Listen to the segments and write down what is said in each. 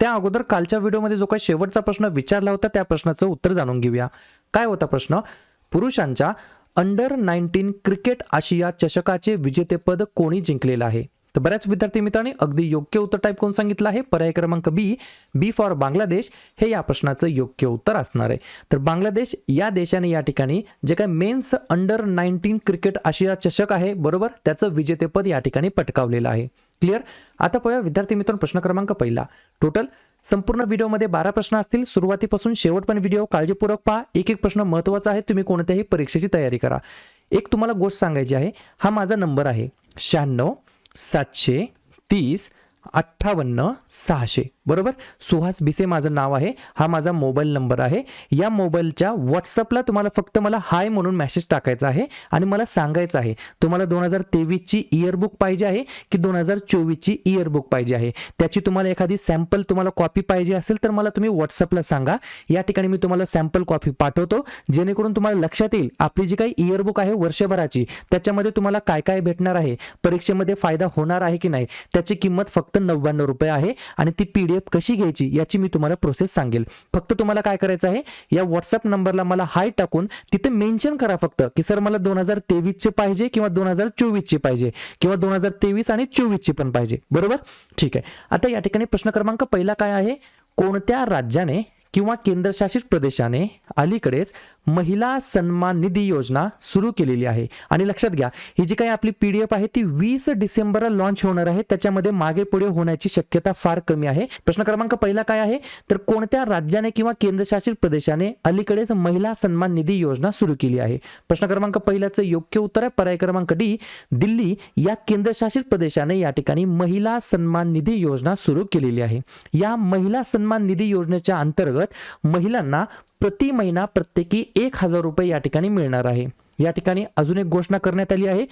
त्या अगोदर कालच्या व्हिडिओमध्ये जो काही शेवटचा प्रश्न विचारला होता त्या प्रश्नाचं उत्तर जाणून घेऊया. काय होता प्रश्न? पुरुषांच्या अंडर नाईन्टीन क्रिकेट आशिया चषकाचे विजेतेपद कोणी जिंकलेलं आहे? तर बऱ्याच विद्यार्थी मित्रांनी अगदी योग्य उत्तर टाईप करून सांगितलं आहे. पर्याय क्रमांक बी बी फॉर बांगलादेश. हे या प्रश्नाचं योग्य उत्तर असणार आहे. तर बांगलादेश या देशाने या ठिकाणी जे काही मेन्स अंडर नाईन्टीन क्रिकेट आशिया चषक आहे बरोबर? त्याचं विजेतेपद या ठिकाणी पटकावलेलं आहे. क्लिअर आता पाहूया विद्यार्थी मित्रांनो प्रश्न क्रमांक पहिला. टोटल संपूर्ण व्हिडिओमध्ये बारा प्रश्न असतील. सुरुवातीपासून शेवट पण व्हिडिओ काळजीपूर्वक पहा. एक एक प्रश्न महत्त्वाचा आहे. तुम्ही कोणत्याही परीक्षेची तयारी करा. एक तुम्हाला गोष्ट सांगायची आहे. हा माझा नंबर आहे. शहाण्णव सातशे तीस अठ्ठावन्न सहाशे. बरोबर? सुहास भिसे माझं नाव आहे. हा माझा मोबाईल नंबर आहे. या मोबाईलच्या व्हॉट्सअपला तुम्हाला फक्त मला हाय म्हणून मेसेज टाकायचा आहे आणि मला सांगायचं आहे. तुम्हाला दोन हजार तेवीसची इयरबुक पाहिजे आहे की दोन हजार चोवीसची इयरबुक पाहिजे आहे? त्याची तुम्हाला एखादी सॅम्पल तुम्हाला कॉपी पाहिजे असेल तर मला तुम्ही व्हॉट्सअपला सांगा. या ठिकाणी मी तुम्हाला सॅम्पल कॉपी पाठवतो. जेणेकरून तुम्हाला लक्षात येईल आपली जी काही इयरबुक आहे वर्षभराची त्याच्यामध्ये तुम्हाला काय काय भेटणार आहे? परीक्षेमध्ये फायदा होणार आहे की नाही? त्याची किंमत फक्त फक्त नव्याण्णव रुपये आहे आणि ती पी डी एफ कशी घ्यायची याची मी तुम्हाला प्रोसेस सांगेल. फक्त तुम्हाला काय करायचं आहे या व्हॉट्सअप नंबरला मला हाय टाकून तिथे मेन्शन करा फक्त की सर मला दोन हजार तेवीसचे पाहिजे किंवा दोन हजार चोवीसचे पाहिजे किंवा दोन हजार तेवीस आणि चोवीसची पण पाहिजे. बरोबर? ठीक आहे. आता या ठिकाणी प्रश्न क्रमांक पहिला काय आहे? कोणत्या राज्याने किंवा केंद्रशासित प्रदेशाने अलीकडेच महिला सन्मान निधी योजना सुरू केलेली आहे. आणि लक्षात घ्या ही जी काही आपली पी डी एफ आहे ती वीस डिसेंबरला लॉन्च होणार आहे. त्याच्यामध्ये मागे पुढे होण्याची शक्यता फार कमी आहे. प्रश्न क्रमांक पहिला काय आहे? तर कोणत्या राज्याने किंवा केंद्रशासित प्रदेशाने अलीकडेच महिला सन्मान निधी योजना सुरू केली आहे? प्रश्न क्रमांक पहिल्याचं योग्य उत्तर आहे. पर्याय क्रमांक डी दिल्ली या केंद्रशासित प्रदेशाने या ठिकाणी महिला सन्मान निधी योजना सुरू केलेली आहे. या महिला सन्मान निधी योजनेच्या अंतर्गत महिलांना प्रति महिना प्रत्येकी एक हजार रुपये या ठिकाणी मिळणार आहे. या ठिकाणी अजून एक घोषणा करण्यात आली आहे.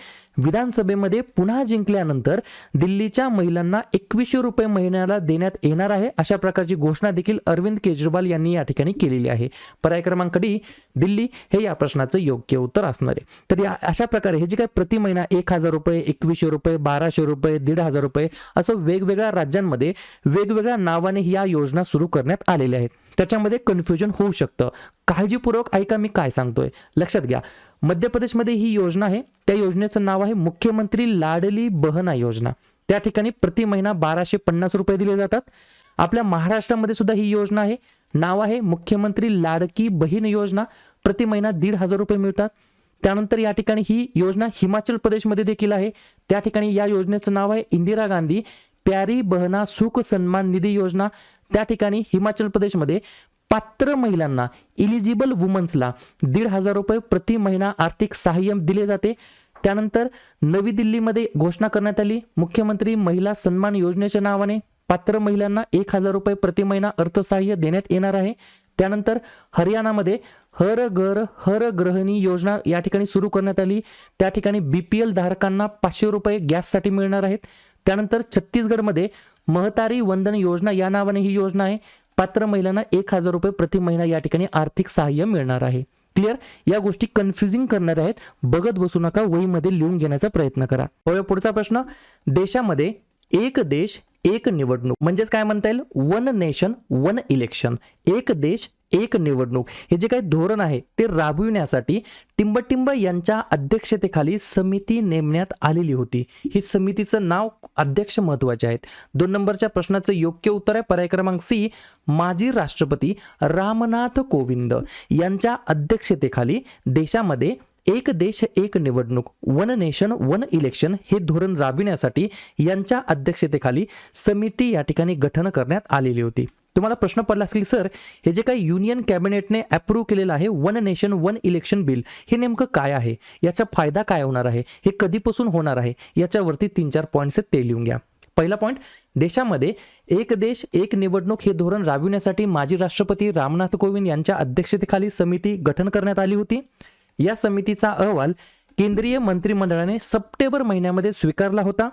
विधानसभेमध्ये पुन्हा जिंकल्यानंतर दिल्लीच्या महिलांना एकवीसशे रुपये महिन्याला देण्यात येणार आहे. अशा प्रकारची घोषणा देखील अरविंद केजरीवाल यांनी या ठिकाणी केलेली आहे. पर्याय क्रमांक डी दिल्ली हे या प्रश्नाचं योग्य उत्तर असणार आहे. तर या अशा प्रकारे हे जे काय प्रति महिना एक हजार रुपये एकवीसशे रुपये बाराशे रुपये दीड हजार रुपये असं वेगवेगळ्या राज्यांमध्ये वेगवेगळ्या नावाने या योजना सुरू करण्यात आलेल्या आहेत. त्याच्यामध्ये कन्फ्युजन होऊ शकतं. काळजीपूर्वक ऐका मी काय सांगतोय. लक्षात घ्या. मध्य प्रदेशमध्ये ही योजना आहे. त्या योजनेचं नाव आहे मुख्यमंत्री लाडली बहना योजना. त्या ठिकाणी प्रति महिना बाराशे पन्नास रुपये दिले जातात. आपल्या महाराष्ट्रामध्ये सुद्धा ही योजना आहे. नाव आहे मुख्यमंत्री लाडकी बहीण योजना. प्रति महिना दीड हजार रुपये मिळतात. त्यानंतर या ठिकाणी ही योजना हिमाचल प्रदेशमध्ये देखील आहे. त्या ठिकाणी या योजनेचं नाव आहे इंदिरा गांधी प्यारी बहना सुख सन्मान निधी योजना. त्या ठिकाणी हिमाचल प्रदेशमध्ये पात्र महिलांना इलिजिबल वुमन्सला दीड हजार रुपये प्रति महिना आर्थिक सहाय्य दिले जाते. त्यानंतर नवी दिल्लीमध्ये घोषणा करण्यात आली. मुख्यमंत्री महिला सन्मान योजनेच्या नावाने पात्र महिलांना एक हजार रुपये प्रति महिना अर्थसहाय्य देण्यात येणार आहे. त्यानंतर हरियाणामध्ये हर घर हर ग्रहणी योजना या ठिकाणी सुरू करण्यात आली. त्या ठिकाणी बी पी एल धारकांना पाचशे रुपये गॅससाठी मिळणार आहेत. त्यानंतर छत्तीसगडमध्ये महतारी वंदन योजना या नावाने ही योजना आहे. पात्र महिलांना एक हजार रुपये प्रति महिना या ठिकाणी आर्थिक सहाय्य मिळणार आहे. क्लिअर या गोष्टी कन्फ्युजिंग करणार आहेत. बघत बसू नका वहीमध्ये लिहून घेण्याचा प्रयत्न करा. पुढचा प्रश्न. देशामध्ये एक देश एक निवडणूक. म्हणजेच काय म्हणता येईल? वन नेशन वन इलेक्शन एक देश एक निवडणूक हे जे काही धोरण आहे ते राबविण्यासाठी टिंबटिंब यांच्या अध्यक्षतेखाली समिती नेमण्यात आलेली होती. ही समितीचं नाव अध्यक्ष महत्त्वाचे आहेत. दोन नंबरच्या प्रश्नाचं योग्य उत्तर आहे. पर्याय क्रमांक सी माजी राष्ट्रपती रामनाथ कोविंद यांच्या अध्यक्षतेखाली देशामध्ये एक देश एक निवडणूक वन नेशन वन इलेक्शन हे धोरण राबविण्यासाठी यांच्या अध्यक्षतेखाली समिती या ठिकाणी गठन करण्यात आलेली होती. तुम्हाला प्रश्न पडला असेल सर हे जे काही युनियन कॅबिनेटने अप्रूव्ह केलेलं आहे one nation one election bill हे नेमकं काय आहे? याचा फायदा काय होणार आहे? हे कधीपासून होणार आहे? याच्यावरती तीन चार पॉईंट्स आहेत ते लिहून घ्या. पहिला पॉईंट देशामध्ये एक देश एक निवडणूक हे धोरण राबविण्यासाठी माजी राष्ट्रपती रामनाथ कोविंद यांच्या अध्यक्षतेखाली समिती गठन करण्यात आली होती. या समितीचा अहवाल केंद्रीय मंत्रिमंडळाने सप्टेंबर महिन्यामध्ये स्वीकारला होता.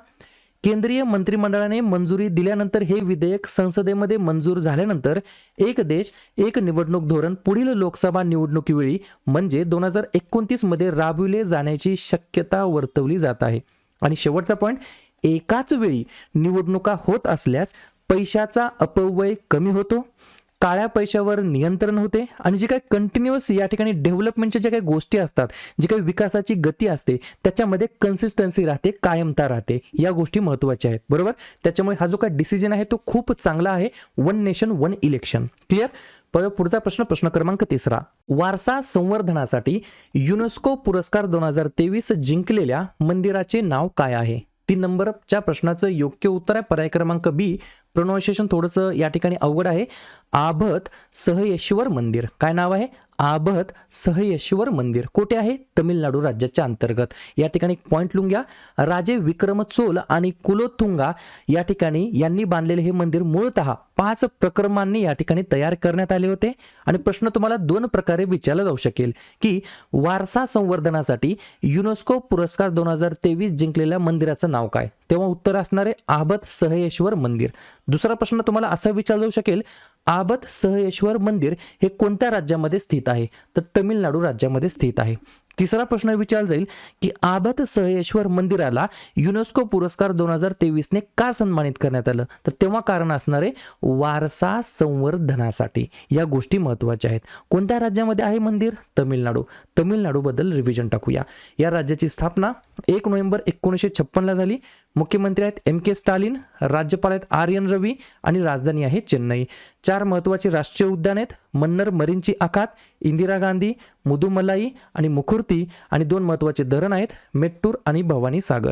केंद्रीय मंत्रिमंडळाने मंजुरी दिल्यानंतर हे विधेयक संसदेमध्ये मंजूर झाल्यानंतर एक देश एक निवडणूक धोरण पुढील लोकसभा निवडणुकीवेळी म्हणजे दोन हजार एकोणतीसमध्ये राबविले जाण्याची शक्यता वर्तवली जात आहे. आणि शेवटचा पॉईंट एकाच वेळी निवडणुका होत असल्यास पैशाचा अपव्यय कमी होतो. काळ्या पैशावर नियंत्रण होते आणि जे काही कंटिन्युअस या ठिकाणी डेव्हलपमेंटच्या ज्या काही गोष्टी असतात जी काही विकासाची गती असते त्याच्यामध्ये कन्सिस्टन्सी राहते कायमता राहते. या गोष्टी महत्त्वाच्या आहेत. बरोबर? त्याच्यामुळे हा जो काही डिसिजन आहे तो खूप चांगला आहे. One nation one election clear पर पुढचा प्रश्न प्रश्न क्रमांक तिसरा. वारसा संवर्धनासाठी युनेस्को पुरस्कार दोन हजार तेवीस जिंकलेल्या मंदिराचे नाव काय आहे? तीन नंबरच्या प्रश्नाचं योग्य उत्तर आहे. पर्याय क्रमांक बी प्रोनाऊन्सिएशन थोडंसं या ठिकाणी अवघड आहे. आभत सहयेश्वर मंदिर. काय नाव आहे? आभत सहयेश्वर मंदिर. कुठे आहे? तमिळनाडू राज्याच्या अंतर्गत. या ठिकाणी पॉईंट लिहून घ्या. राजे विक्रम चोल आणि कुलोथुंगा या ठिकाणी यांनी बांधलेले हे मंदिर मूळतः पाच प्रक्रमांनी या ठिकाणी तयार करण्यात आले होते. आणि प्रश्न तुम्हाला दोन प्रकारे विचारला जाऊ शकेल की वारसा संवर्धनासाठी युनेस्को पुरस्कार दोन हजार तेवीस जिंकलेल्या मंदिराचं नाव काय? तेव्हा उत्तर असणारे आबत सहयेश्वर मंदिर. दुसरा प्रश्न तुम्हाला असा विचारला जाऊ शकेल आबत सहयेश्वर मंदिर हे कोणत्या राज्यामध्ये स्थित आहे? तर तमिळनाडू राज्यामध्ये स्थित आहे. तिसरा प्रश्न विचारला जाईल की आबत सहयेश्वर मंदिराला युनेस्को पुरस्कार दोन हजार तेवीसने का सन्मानित करण्यात आलं? तर तेव्हा कारण असणारे वारसा संवर्धनासाठी. या गोष्टी महत्त्वाच्या आहेत. कोणत्या राज्यामध्ये आहे मंदिर? तमिळनाडू. तमिळनाडूबद्दल रिव्हिजन टाकूया. या राज्याची स्थापना एक नोव्हेंबर एकोणीसशे छप्पनला झाली. मुख्यमंत्री आहेत एम के स्टालिन राज्यपाल आहेत आर एन रवी आणि राजधानी आहे चेन्नई. चार महत्त्वाची राष्ट्रीय उद्यान आहेत मन्नर मरीनची आखात इंदिरा गांधी मुदुमलाई आणि मुखुर्ती आणि दोन महत्त्वाचे धरण आहेत मेट्टूर आणि भवानी सागर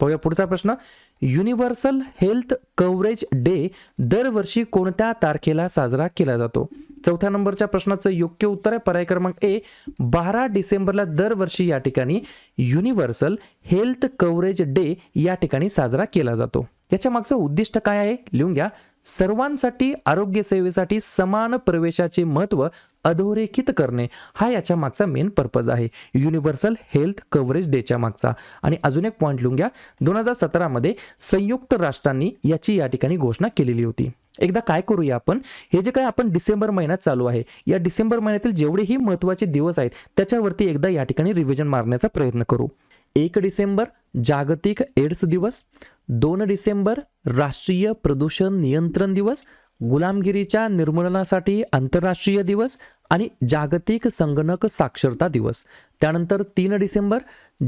पाहूया पुढचा प्रश्न. युनिव्हर्सल हेल्थ कव्हरेज डे दरवर्षी कोणत्या तारखेला साजरा केला जातो? चौथ्या नंबरच्या प्रश्नाचं योग्य उत्तर आहे. पर्याय क्रमांक ए बारा डिसेंबरला दरवर्षी या ठिकाणी युनिव्हर्सल हेल्थ कव्हरेज डे या ठिकाणी साजरा केला जातो. याच्या मागचं उद्दिष्ट काय आहे? लिहून घ्या. सर्वांसाठी आरोग्य सेवेसाठी समान प्रवेशाचे महत्त्व अधोरेखित करणे हा याच्या मागचा मेन पर्पज आहे. युनिव्हर्सल हेल्थ कव्हरेज डेच्या मागचा. आणि अजून एक पॉईंट लिहून घ्या. दोन हजार सतरामध्ये संयुक्त राष्ट्रांनी याची या ठिकाणी घोषणा केलेली होती. एकदा काय करूया आपण? हे जे काय आपण डिसेंबर महिन्यात चालू आहे या डिसेंबर महिन्यातील जेवढेही महत्त्वाचे दिवस आहेत त्याच्यावरती एकदा या ठिकाणी रिव्हिजन मारण्याचा प्रयत्न करू. एक डिसेंबर जागतिक एड्स दिवस. दोन डिसेंबर राष्ट्रीय प्रदूषण नियंत्रण दिवस. गुलामगिरीच्या निर्मूलनासाठी आंतरराष्ट्रीय दिवस. आणि जागतिक संगणक साक्षरता दिवस. त्यानंतर तीन डिसेंबर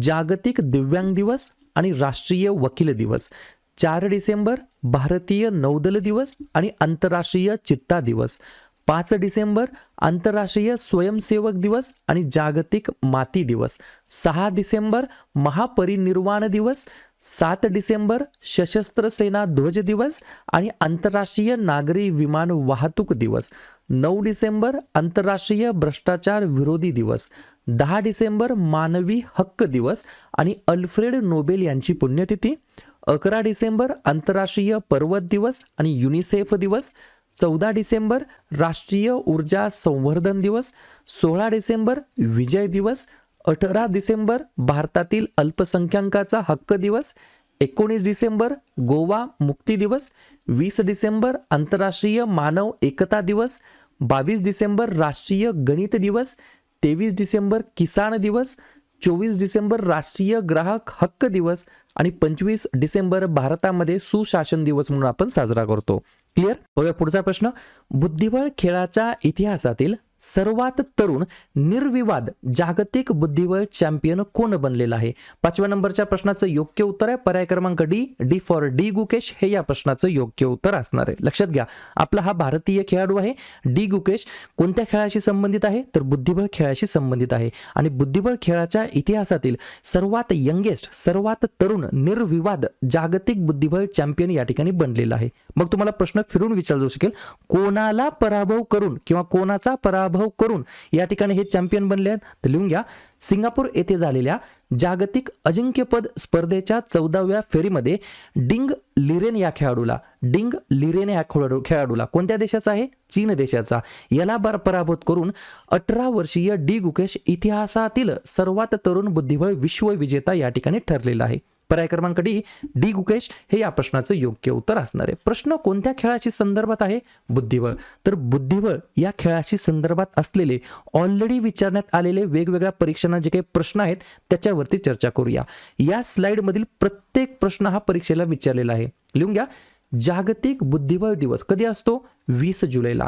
जागतिक दिव्यांग दिवस आणि राष्ट्रीय वकील दिवस. चार डिसेंबर भारतीय नौदल दिवस आणि आंतरराष्ट्रीय चित्ता दिवस. पाच डिसेंबर आंतरराष्ट्रीय स्वयंसेवक दिवस आणि जागतिक माती दिवस. सहा डिसेंबर महापरिनिर्वाण दिवस. सात डिसेंबर सशस्त्र सेना ध्वज दिवस आणि आंतरराष्ट्रीय नागरी विमान वाहतूक दिवस. नऊ डिसेंबर आंतरराष्ट्रीय भ्रष्टाचार विरोधी दिवस दहा डिसेंबर मानवी हक्क दिवस आणि अल्फ्रेड नोबेल यांची पुण्यतिथी अकरा डिसेंबर आंतरराष्ट्रीय पर्वत दिवस आणि युनिसेफ दिवस चौदा डिसेंबर राष्ट्रीय ऊर्जा संवर्धन दिवस सोळा डिसेंबर विजय दिवस अठरा डिसेंबर भारतातील अल्पसंख्याकाचा हक्क दिवस एकोणीस डिसेंबर गोवा मुक्ती दिवस वीस डिसेंबर आंतरराष्ट्रीय मानव एकता दिवस बावीस डिसेंबर राष्ट्रीय गणित दिवस तेवीस डिसेंबर किसान दिवस चोवीस डिसेंबर राष्ट्रीय ग्राहक हक्क दिवस आणि पंचवीस डिसेंबर भारतामध्ये सुशासन दिवस म्हणून आपण साजरा करतो. क्लिअर बघा पुढचा प्रश्न. बुद्धिबळ खेळाच्या इतिहासातील सर्वात तरुण निर्विवाद जागतिक बुद्धिबळ चॅम्पियन कोण बनलेला आहे? पाचव्या नंबरच्या प्रश्नाचं योग्य उत्तर आहे. पर्याय क्रमांक D D for D Gukesh. हे या प्रश्नाचं योग्य उत्तर असणार आहे. लक्षात घ्या आपला हा भारतीय खेळाडू आहे. डी गुकेश कोणत्या खेळाशी संबंधित आहे? तर बुद्धिबळ खेळाशी संबंधित आहे. आणि बुद्धिबळ खेळाच्या इतिहासातील सर्वात यंगेस्ट सर्वात तरुण निर्विवाद जागतिक बुद्धिबळ चॅम्पियन या ठिकाणी बनलेला आहे. मग तुम्हाला प्रश्न फिरून विचारला जाऊ शकेल. कोणाला पराभव करून किंवा कोणाचा पराभव करून या ठिकाणी हे चॅम्पियन बनले आहेत. तर लिहून घ्या सिंगापूर येथे झालेल्या जागतिक अजिंक्यपद स्पर्धेच्या चौदाव्या फेरीमध्ये डिंग लिरेन या खेळाडूला डिंग लिरेन या खेळाडू खेळाडूला कोणत्या देशाचा आहे? चीन देशाचा. याला बर पराभूत करून अठरा वर्षीय डी गुकेश इतिहासातील सर्वात तरुण बुद्धिबळ विश्वविजेता या ठिकाणी ठरलेला आहे. पर्याय क्रमांक डी डी गुकेश हे या प्रश्नाचं योग्य उत्तर असणार आहे. प्रश्न कोणत्या खेळाशी संदर्भात आहे? बुद्धिबळ. तर बुद्धिबळ या खेळाशी संदर्भात असलेले ऑलरेडी विचारण्यात आलेले वेगवेगळ्या परीक्षांना जे काही प्रश्न आहेत त्याच्यावरती चर्चा करूया. या स्लाइडमधील प्रत्येक प्रश्न हा परीक्षेला विचारलेला आहे. लिहून घ्या. जागतिक बुद्धिबळ दिवस कधी असतो? वीस जुलैला.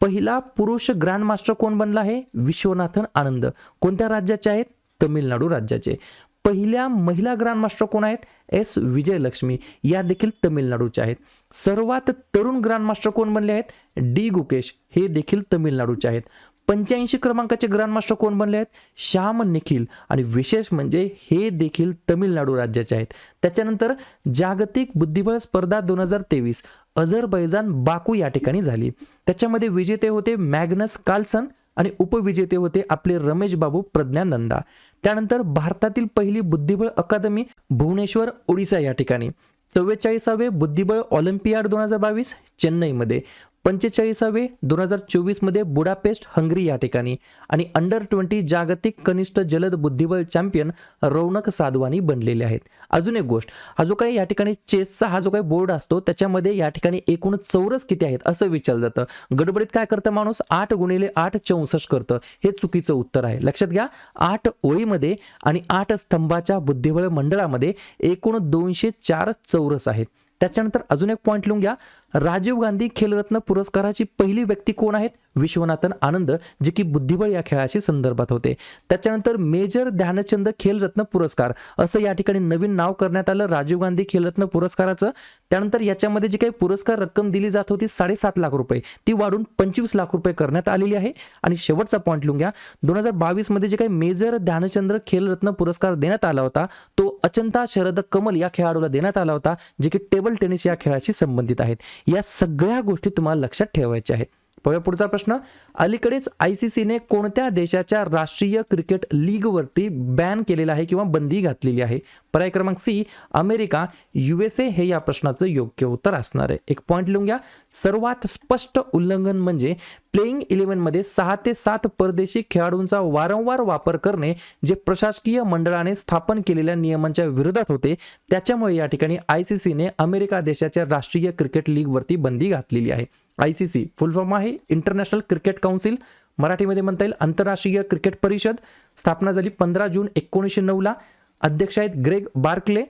पहिला पुरुष ग्रँड मास्टर कोण बनला आहे? विश्वनाथन आनंद. कोणत्या राज्याचे आहेत? तमिळनाडू राज्याचे. पहिल्या महिला ग्रँड मास्टर कोण आहेत? एस. विजयलक्ष्मी. या देखील तमिळनाडूच्या आहेत. सर्वात तरुण ग्रँड मास्टर कोण बनले आहेत? डी. गुकेश. हे देखील तमिळनाडूचे आहेत. पंच्याऐंशी क्रमांकाचे ग्रँड मास्टर कोण बनले आहेत? श्याम निखिल. आणि विशेष म्हणजे हे देखील तमिळनाडू राज्याचे आहेत. त्याच्यानंतर जागतिक बुद्धिबळ स्पर्धा दोन हजार तेवीस. अझरबैजान बाकू या ठिकाणी झाली. त्याच्यामध्ये विजेते होते मॅग्नस कार्लसन आणि उपविजेते होते आपले रमेश बाबू प्रज्ञानंदा. त्यानंतर भारतातील पहिली बुद्धिबळ अकादमी भुवनेश्वर ओडिसा या ठिकाणी. चव्वेचाळीसावे बुद्धिबळ ऑलिम्पियाड दोन हजार बावीस चेन्नईमध्ये. पंचेचाळीसावे दोन हजार चोवीसमध्ये बुडापेस्ट हंगरी या ठिकाणी. आणि अंडर ट्वेंटी जागतिक कनिष्ठ जलद बुद्धिबळ चॅम्पियन रौनक साधवानी बनलेले आहेत. अजून एक गोष्ट हा जो काही या ठिकाणी चेसचा हा जो काही बोर्ड असतो त्याच्यामध्ये या ठिकाणी एकूण चौरस किती आहेत असं विचारलं जातं. गडबडीत काय करतं माणूस? आठ गुणिले आठ चौसष्ट करतं. हे चुकीचं उत्तर आहे. लक्षात घ्या आठ ओळीमध्ये आणि आठ स्तंभाच्या बुद्धिबळ मंडळामध्ये एकूण दोनशे चार चौरस आहेत. त्याच्यानंतर अजून एक पॉईंट लिहून घ्या. राजीव गांधी खेलरत्न पुरस्काराची पहिली व्यक्ती कोण आहेत? विश्वनाथन आनंद जे की बुद्धिबळ या खेळाशी संदर्भात होते. त्याच्यानंतर मेजर ध्यानचंद खेलरत्न पुरस्कार असं या ठिकाणी नवीन नाव करण्यात आलं राजीव गांधी खेलरत्न पुरस्काराचं. त्यानंतर याच्यामध्ये जी काही पुरस्कार रक्कम दिली जात होती साडेसात लाख रुपये. ती वाढून पंचवीस लाख रुपये करण्यात आलेली आहे. आणि शेवटचा पॉईंट लिहून घ्या. दोन हजार बावीसमध्ये जे काही मेजर ध्यानचंद्र खेलरत्न पुरस्कार देण्यात आला होता तो अचंता शरद कमल या खेळाडूला देण्यात आला होता जे की टेबल टेनिस या खेळाशी संबंधित आहेत. या सगळ्या गोष्टी तुम्हाला लक्षात ठेवायच्या आहेत. बघा पुढचा प्रश्न. अलीकडेच आय सी सीने कोणत्या देशाच्या राष्ट्रीय क्रिकेट लीगवरती बॅन केलेला आहे किंवा बंदी घातलेली आहे? पर्याय क्रमांक सी अमेरिका युएसए हे या प्रश्नाचं योग्य उत्तर असणार आहे. एक पॉईंट लिहून घ्या. सर्वात स्पष्ट उल्लंघन म्हणजे प्लेईंग इलेव्हनमध्ये सहा ते सात परदेशी खेळाडूंचा वारंवार वापर करणे जे प्रशासकीय मंडळाने स्थापन केलेल्या नियमांच्या विरोधात होते. त्याच्यामुळे या ठिकाणी आय सी सीने अमेरिका देशाच्या राष्ट्रीय क्रिकेट लीगवरती बंदी घातलेली आहे. I C C full form आहे. इंटरनॅशनल क्रिकेट काउन्सिल मराठीमध्ये म्हणता येईल आंतरराष्ट्रीय क्रिकेट परिषद स्थापना झाली पंधरा जून एकोणीसशे नऊला अध्यक्ष आहेत ग्रेग बार्कले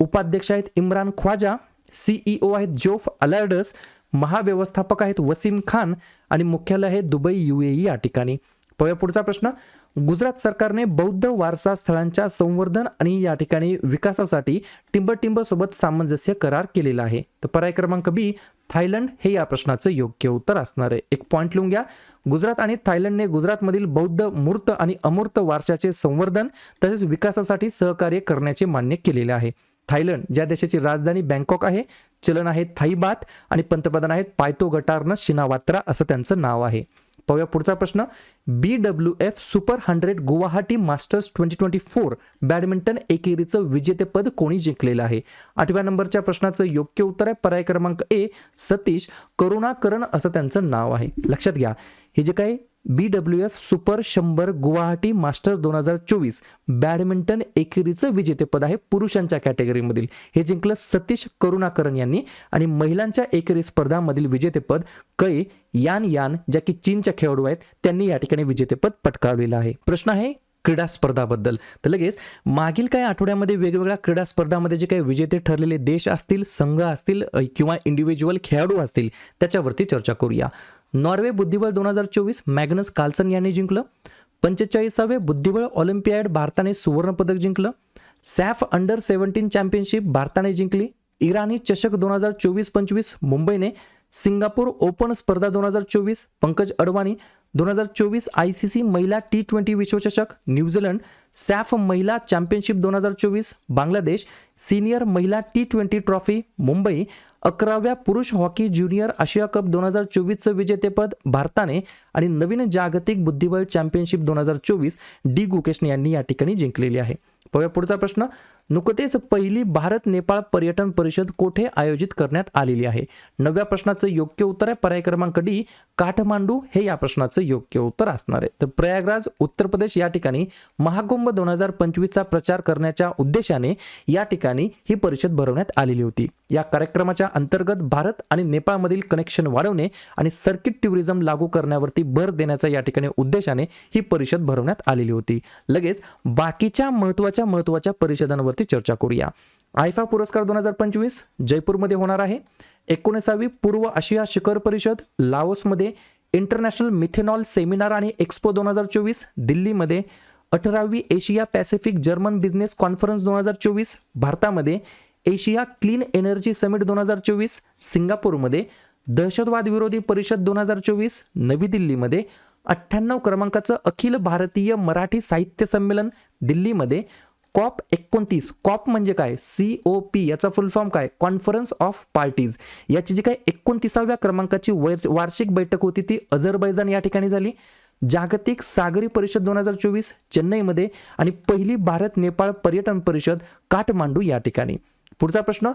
उपाध्यक्ष आहेत इम्रान ख्वाजा सीईओ आहेत जोफ अलार्डस महाव्यवस्थापक आहेत वसीम खान आणि मुख्यालय आहे दुबई युएई या ठिकाणी. पाहूया पुढचा प्रश्न. गुजरात सरकारने बौद्ध वारसा स्थळांच्या संवर्धन आणि या ठिकाणी विकासासाठी टिंबटिंब सोबत सामंजस्य करार केलेला आहे. तर पर्याय क्रमांक बी थायलंड हे या प्रश्नाचं योग्य उत्तर असणार आहे. एक पॉईंट लिहून घ्या. गुजरात आणि थायलंडने गुजरातमधील बौद्ध मूर्त आणि अमूर्त वारशाचे संवर्धन तसेच विकासासाठी सहकार्य करण्याचे मान्य केलेले आहे. थायलंड ज्या देशाची राजधानी बँकॉक आहे चलन आहे थाईबात आणि पंतप्रधान आहेत पायतो गटारनं शिनावात्रा असं त्यांचं नाव आहे. पाहूया पुढचा प्रश्न. B W F super hundred Guwahati masters twenty twenty four badminton एकेरीचं विजेतेपद कोणी जिंकलेलं आहे? आठव्या नंबरच्या प्रश्नाचं योग्य उत्तर आहे. पर्याय क्रमांक ए सतीश. करुणाकरण असं त्यांचं नाव आहे. लक्षात घ्या. हे जे काही बी डब्ल्यू एफ सुपर शंभर गुवाहाटी मास्टर दोन हजार चोवीस बॅडमिंटन एकेरीचं विजेतेपद आहे पुरुषांच्या कॅटेगरीमधील. हे जिंकलं सतीश करुणाकरण यांनी आणि महिलांच्या एकेरी स्पर्धामधील विजेतेपद कै यान यान ज्या की चीनच्या खेळाडू आहेत त्यांनी या ठिकाणी विजेतेपद पटकावलेलं आहे. प्रश्न आहे क्रीडा स्पर्धाबद्दल. तर लगेच मागील काही आठवड्यामध्ये वेगवेगळ्या क्रीडा स्पर्धामध्ये जे काही विजेते ठरलेले देश असतील संघ असतील किंवा इंडिव्हिज्युअल खेळाडू असतील त्याच्यावरती चर्चा करूया. नॉर्वे बुद्धिबळ दोन हजार चोवीस मॅग्नस कार्लसन यांनी जिंकलं. पंचेचाळीसावे बुद्धिबळ ऑलिम्पियाड भारताने सुवर्णपदक जिंकलं. सॅफ अंडर सेव्हन्टीन चॅम्पियनशिप भारताने जिंकली. इराणी चषक दोन हजार चोवीस पंचवीस मुंबईने सिंगापूर ओपन स्पर्धा दोन हजार चोवीस पंकज अडवाणी दोन हजार चोवीस आय सी सी महिला टी ट्वेंटी विश्वचषक न्यूझीलंड सॅफ महिला चॅम्पियनशिप दोन हजार चोवीस बांगलादेश सिनियर महिला टी ट्वेंटी ट्रॉफी मुंबई अकराव्या पुरुष हॉकी ज्युनियर आशिया कप दोन हजार चोवीसचं विजेतेपद भारताने आणि नवीन जागतिक बुद्धिबळ चॅम्पियनशिप दोन हजार चोवीस डी गुकेशने यांनी या ठिकाणी जिंकलेली आहे. पाहूया पुढचा प्रश्न. नुकतेच पहिली भारत नेपाळ पर्यटन परिषद कोठे आयोजित करण्यात आलेली आहे? नव्या प्रश्नाचं योग्य उत्तर आहे. पर्याय क्रमांक डी काठमांडू. हे या प्रश्नाचं योग्य उत्तर असणार आहे. तर प्रयागराज उत्तर प्रदेश या ठिकाणी महाकुंभ दोन हजार पंचवीसचा प्रचार करण्याच्या उद्देशाने या ठिकाणी ही परिषद भरवण्यात आलेली होती. या कार्यक्रमाच्या अंतर्गत भारत आणि नेपाळमधील कनेक्शन वाढवणे आणि सर्किट टुरिझम लागू करण्यावरती भर देण्याचा या ठिकाणी उद्देशाने ही परिषद भरवण्यात आलेली होती. लगेच बाकीच्या महत्त्वाच्या महत्त्वाच्या यावरती चर्चा करूया. आयफा पुरस्कार दोन हजार पंचवीस जयपूरमध्ये होणार आहे. एकोणीसावी पूर्व आशिया शिखर परिषद लाओसमध्ये इंटरनॅशनल मिथेनॉल सेमिनार आणि एक्स्पो दोन हजार चोवीस दिल्लीमध्ये. अठरावी Asia Pacific German business conference दोन हजार चोवीस भारतामध्ये. एशिया क्लीन एनर्जी समिट दोन हजार चोवीस सिंगापूरमध्ये. दहशतवाद विरोधी परिषद दोन हजार चोवीस नवी दिल्लीमध्ये. अठ्ठ्याण्णव क्रमांकाचं अखिल भारतीय मराठी साहित्य संमेलन दिल्लीमध्ये. कॉप एकोणतीस. कॉप म्हणजे काय? सी ओ पी याचा फुल फॉर्म काय? कॉन्फरन्स ऑफ पार्टीज याची जी काय एकोणतीसाव्या क्रमांकाची वार्षिक बैठक होती ती अझरबैजान या ठिकाणी झाली. जागतिक सागरी परिषद दोन हजार चोवीस चेन्नईमध्ये आणि पहिली भारत नेपाळ पर्यटन परिषद काठमांडू या ठिकाणी. पुढचा प्रश्न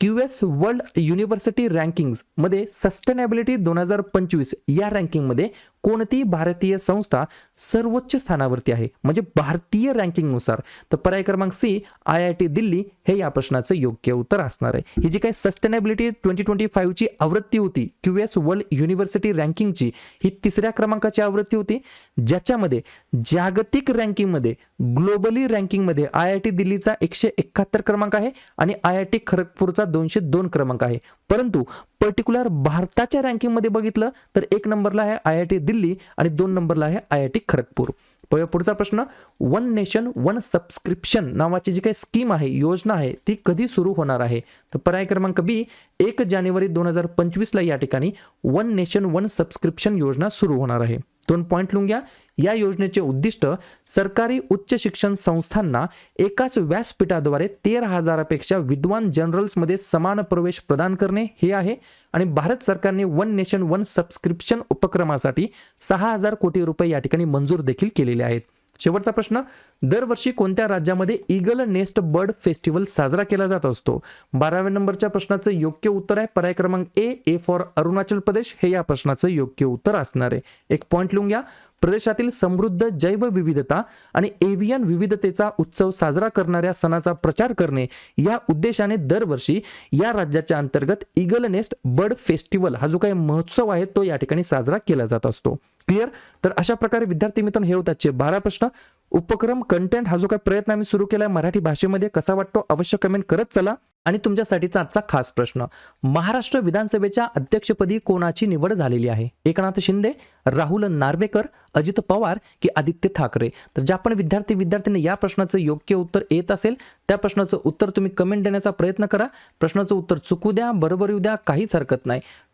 क्यू एस वर्ल्ड युनिव्हर्सिटी रँकिंग्समध्ये सस्टेनेबिलिटी दोन हजार पंचवीस या रँकिंगमध्ये कोणती भारतीय संस्था सर्वोच्च स्थानावरती आहे? म्हणजे भारतीय रँकिंगनुसार. तर पर्याय क्रमांक C I I T Delhi हे या प्रश्नाचं योग्य उत्तर असणार आहे. ही जी काही सस्टेनेबिलिटी ट्वेंटी ट्वेंटी फाईव्हची आवृत्ती होती क्यू एस वर्ल्ड युनिव्हर्सिटी रँकिंगची ही तिसऱ्या क्रमांकाची आवृत्ती होती ज्याच्यामध्ये जागतिक रँकिंगमध्ये ग्लोबली रँकिंगमध्ये आय आय टी दिल्लीचा एकशे एकाहत्तर क्रमांक आहे आणि आय आय टी खरगपूरचा दोनशे दोन क्रमांक आहे. परंतु पर्टिक्युलर भारताच्या रँकिंगमध्ये बघितलं तर एक नंबरला आहे आय आय टी दिल्ली आणि दोन नंबरला आहे आय आय टी खरगपूर. प- पुढचा प्रश्न. वन नेशन वन सबस्क्रिप्शन नावाची जी काही स्कीम आहे योजना आहे ती कधी सुरू होणार आहे? तर पर्याय क्रमांक बी एक जानेवारी दोन हजार पंचवीसला या ठिकाणी वन नेशन वन सबस्क्रिप्शन योजना सुरू होणार आहे. दोन पॉईंट लिहून घ्या. या योजनेचे उद्दिष्ट सरकारी उच्च शिक्षण संस्थांना एकाच व्यासपीठाद्वारे तेरा हजारापेक्षा विद्वान जनरल्समध्ये समान प्रवेश प्रदान करणे हे आहे. आणि भारत सरकारने वन नेशन वन सबस्क्रिप्शन उपक्रमासाठी सहा हजार कोटी रुपये या ठिकाणी मंजूर देखील केलेले आहेत. शेवटचा प्रश्न दरवर्षी कोणत्या राज्यामध्ये ईगल नेस्ट बर्ड फेस्टिवल साजरा केला जात असतो? बाराव्या नंबरच्या प्रश्नाचं योग्य उत्तर आहे. पर्याय क्रमांक ए ए फॉर अरुणाचल प्रदेश. हे या प्रश्नाचं योग्य उत्तर असणार आहे. एक पॉईंट लिहून घ्या. प्रदेशातील समृद्ध जैवविविधता आणि एव्हियन विविधतेचा उत्सव साजरा करणाऱ्या सणाचा प्रचार करणे या उद्देशाने दरवर्षी या राज्याच्या अंतर्गत ईगल नेस्ट बर्ड फेस्टिवल हा जो काही महोत्सव आहे तो या ठिकाणी साजरा केला जात असतो. क्लिअर तर अशा प्रकारे विद्यार्थी मित्रांनो हे होतातचे बारा प्रश्न. उपक्रम कंटेंट हा जो काही प्रयत्न आम्ही सुरू केला मराठी भाषेमध्ये कसा वाटतो? अवश्य कमेंट करत चला. आणि तुमच्यासाठीचा आजचा खास प्रश्न. महाराष्ट्र विधानसभेच्या अध्यक्षपदी कोणाची निवड झालेली आहे? एकनाथ शिंदे राहुल नार्वेकर अजित पवार की आदित्य ठाकरे? तर ज्या पण विद्यार्थी विद्यार्थ्यांनी या प्रश्नाचं योग्य उत्तर येत असेल त्या प्रश्नाचं उत्तर तुम्ही कमेंट देण्याचा प्रयत्न करा. प्रश्नाचं उत्तर चुकू द्या बरोबर येऊ द्या काहीच हरकत नाही.